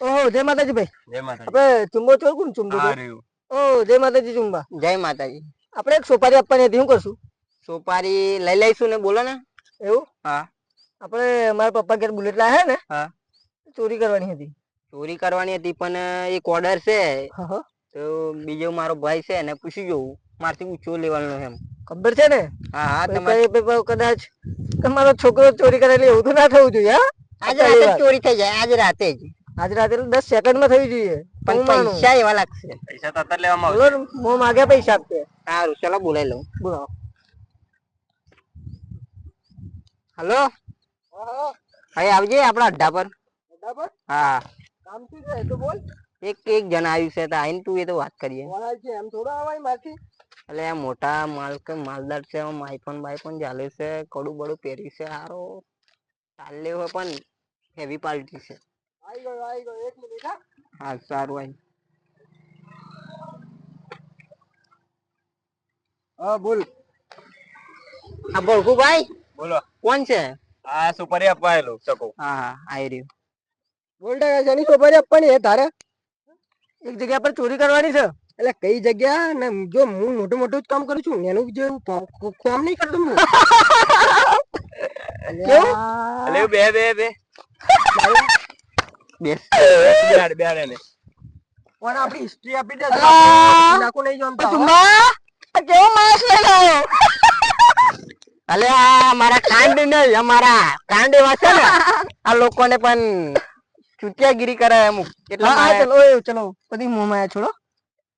ઓહો જય માતાજી ભાઈ. જય માતાજી. આપણે ચુંબો ચોર કોણ ચુંબો ચોર? ઓ જય માતાજી ચુંબા. જય માતાજી. આપણે એક સોપારી આપવાની હતી શું કરશું સોપારી લઈ લઈશું ને બોલો ને. એવું? હા. આપણે મારા પપ્પા ઘેર બુલેટ લાયા ને? હા. ચોરી કરવાની હતી. ચોરી કરવાની હતી પણ એક ઓર્ડર છે. તો બીજો મારો ભાઈ છે એને પૂછી જોવું મારથી ઊંચો લેવાનો એમ. ખબર છે ને? હા હા તમારે કદાચ તમારો છોકરો ચોરી કરેલી એવું તો ના થવું જોઈએ હા? આજે રાતે ચોરી થઈ જાય આજ રાતે જ. આજ રાતે દસ સેકન્ડમાં થવી જોઈએ. પણ પૈસા એવા લાગશે. પૈસા તો અત્યારે લેવામાં ને, મોં માગ્યા પૈસા આપશે સારું ચલો બોલાઈ લઉં. બોલાવો. હલો? હા આવજે આપણા અડ્ડા પર. બરાબર હા. કામ શું છે તો બોલ. એક એક જણ આવ્યું છે તો આઈને તું એ તો વાત કરીએ. એમ થોડો આવાય મારથી. એટલે મોટા માલ કે માલદાર છે આઈફોન બાઈફોન ચાલે છે કડું બડું પહેરી છે હારો. ચાલે હોય પણ હેવી પાર્ટી છે. આઈ ગયો આઈ ગયો એક મિનિટ હા હા સારું આઈ. હા બોલ. હા ભોળકુભાઈ બોલો. કોણ છે? આ સુપરી આવેલો ચકો. હા હા આઈ રહ્યું. બોલ ટકા જેની સોપારી આપવાની હે તારે? એક જગ્યા પર ચોરી કરવાની છે? એટલે કઈ જગ્યા ને જો હું મોટું મોટું જ કામ કરું છું એનું જે કામ નહીં કરતો હું? અલે બે બે બે. બે બેહાડ બેહાડ એને. ઓર આપણી હિસ્ટ્રી આપી દે. અલા! નહીં જમતા તું. માં કેવો માણસ આવ્યો અલે આ મારા કાંડ નહીં અમારા કાંડ એવા છે ને. આ લોકોને પણ ચૂતિયાગીરી કરે અમુક. એટલે ચલો ચલો. બધી મોં માયા છોડો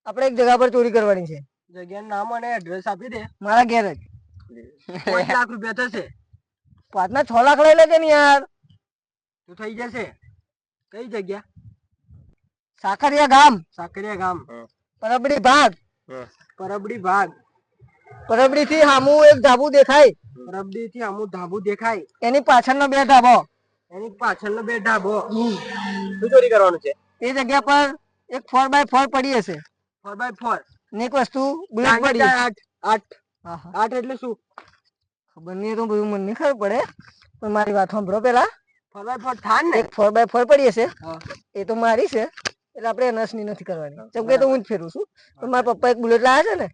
આપણે એક જગ્યા પર ચોરી કરવાની છે. જગ્યાનું નામ અને એડ્રેસ આપી દે. મારા ઘેર જ. પાંચ લાખ રૂપિયા થશે. પાંચના છ લાખ લઈ લેજે ને યાર. તો થઈ જશે. કઈ જગ્યા? સાકરિયા ગામ. સાકરિયા ગામ. પરબડી ભાગ. પરબડી ભાગ. પરબડી થી હામુ એક ધાબુ દેખાય. પરબડી થી હામુ ધાબુ દેખાય. એની પાછળનો બે ધાબો. એની પાછળનો બે ધાબો. શું ચોરી કરવાનું છે? એ જગ્યા પર એક ફોર બાય ફોર પડી હશે. ફોર બાય ફોર ને એક વસ્તુ બુલેટ પડી. આઠ. આઠ. આઠ એટલે શું? ખબર નહીં તો બધું મને નહીં ખબર પડે. પણ મારી વાત સાંભળો પેલા ફોર બાય ફોર થાન ને? એક ફોર બાય ફોર પડી હશે. એ તો મારી છે. એટલે આપણે નસની નથી કરવાની. જેમ કે તો હું જ ફેરું છું. પણ મારા પપ્પા એક બુલેટ લાવ્યા છે ને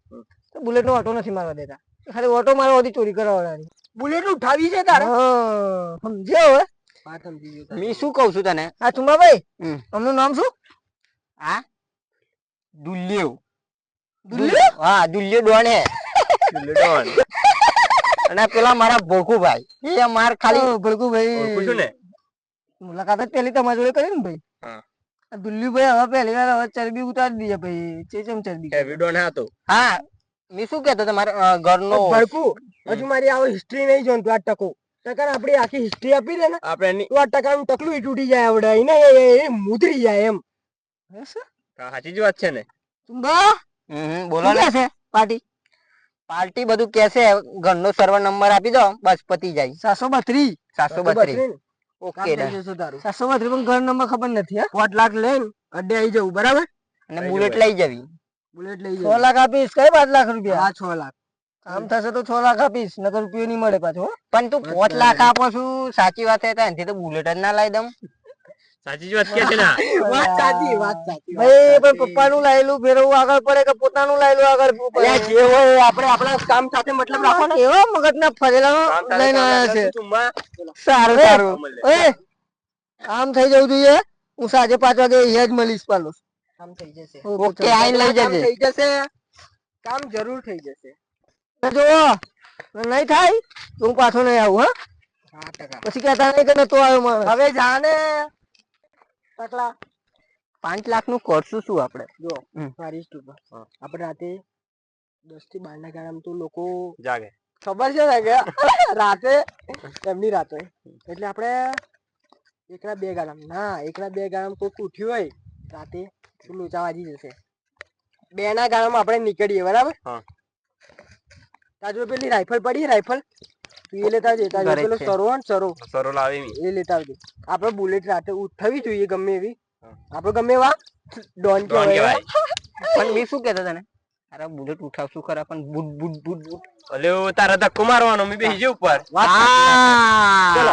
તો બુલેટ નો ઓટો નથી મારવા દેતા. ખાલી ઓટો મારવા હતી ચોરી કરાવવાની બુલેટ ઉઠાવી છે તારે? સમજ્યો હવે મેં શું કઉ છું તને? હા ચુંબાભાઈ. અમનું નામ શું? આ દુલ્યો. દુલ્યો? હા દુલ્યો ડોન હે. ડોન. અને પેલા મારા ભોકુભાઈ એ માર ખાલી ભલકુભાઈ ઓળખું ને? મુલાકાત જ પહેલી તમારી જોડે કરી ને ભાઈ? હા. આ હવે પહેલી વાર હવે ચરબી ઉતારી દીધી ભાઈ. ચેચમ ચરબી હેવી ડોન હતો. હા. મેં શું કેતો તમારા ઘરનો ભડકું. હજુ મારી આવો હિસ્ટ્રી નહીં જોન આ ટકો. ટકા આપણી આખી હિસ્ટ્રી આપી દે ને. આપણે તો આ ટકાનું ટકલું તૂટી જાય આવડે. એને એ મુદરી જાય એમ. સાચી જ વાત છે ને? ચુંબા! હમ, બોલો ને. છે પાર્ટી? પાર્ટી બધું કેસે ઘરનો સર્વર નંબર આપી દો. બસ પતી જાય. સાતસો બત્રીસ. સાતસો બત્રીસ ઓકે સાતસો બત્રીસ પણ ઘર નંબર ખબર નથી હા? પાંચ લાખ લઈને અડે આવી જવું બરાબર? અને બુલેટ લઈ જવી. બુલેટ લઈ છ લાખ આપીશ. કઈ પાંચ લાખ રૂપિયા? હા છ લાખ. કામ થશે તો છ લાખ આપીશ નકર રૂપિયો નહીં મળે પાછો પણ તું પાંચ લાખ આપો છું. સાચી વાત છે તો એનાથી તો બુલેટ જ ના લાવી દઉં. સાચી જ વાત કે છે ને વાત સાચી વાત સાચી ભાઈ પણ પપ્પાનું લાયેલું ફેરવવું આગળ પડે કે પોતાનું લાયેલું આગળ પડે? જે હોય આપણે આપણા કામ સાથે મતલબ રાખો ને. એવા મગજના ફરેલા લઈને આવ્યા છે? સારું સારું. એ આમ થઈ જવું જોઈએ. હું સાંજે પાંચ વાગે અહીંયા જ મળીશ પાલો કામ થઈ જશે. ઓકે, આઈને લઈ જજે. થઈ જશે. કામ જરૂર થઈ જશે. જો નહીં થાય તો હું પાછો નહીં આવું હા? પછી કહેતા નહીં કે નતો આવ્યો હવે જાને. ટકલા પાંચ લાખનું કરશું શું આપણે? જો. મારી સ્ટુપર આપણે રાતે દસથી બાર ના ગાળામાં તો લોકો જાગે. ખબર છે ને કે રાતે એમની રાતે. એટલે આપણે એકલા બે ગાળામાં. ના એકલા બે ગાળામાં કોઈક ઉઠ્યું હોય રાતે શું લોચા વાજી જશે? બે ના ગાળામાં આપણે નીકળીએ બરાબર? હા. તાજો પેલી રાઇફલ પડી રાઇફલ તું એ લેતા આવજે તારે પેલો સરો ને સરો સરો લાવે એ લેતા આવજે. આપણે બુલેટ રાતે ઉઠાવી જોઈએ ગમે એવી. આપડે આપણે ગમે એવા ડોન કહેવાય. પણ મેં શું કેતા તને? અરે બુલેટ ઉઠાવશું ખરા પણ બુટ બુટ બુટ બુટ. અલે તારા ધક્કો મારવાનો મેં બેસી ઉપર.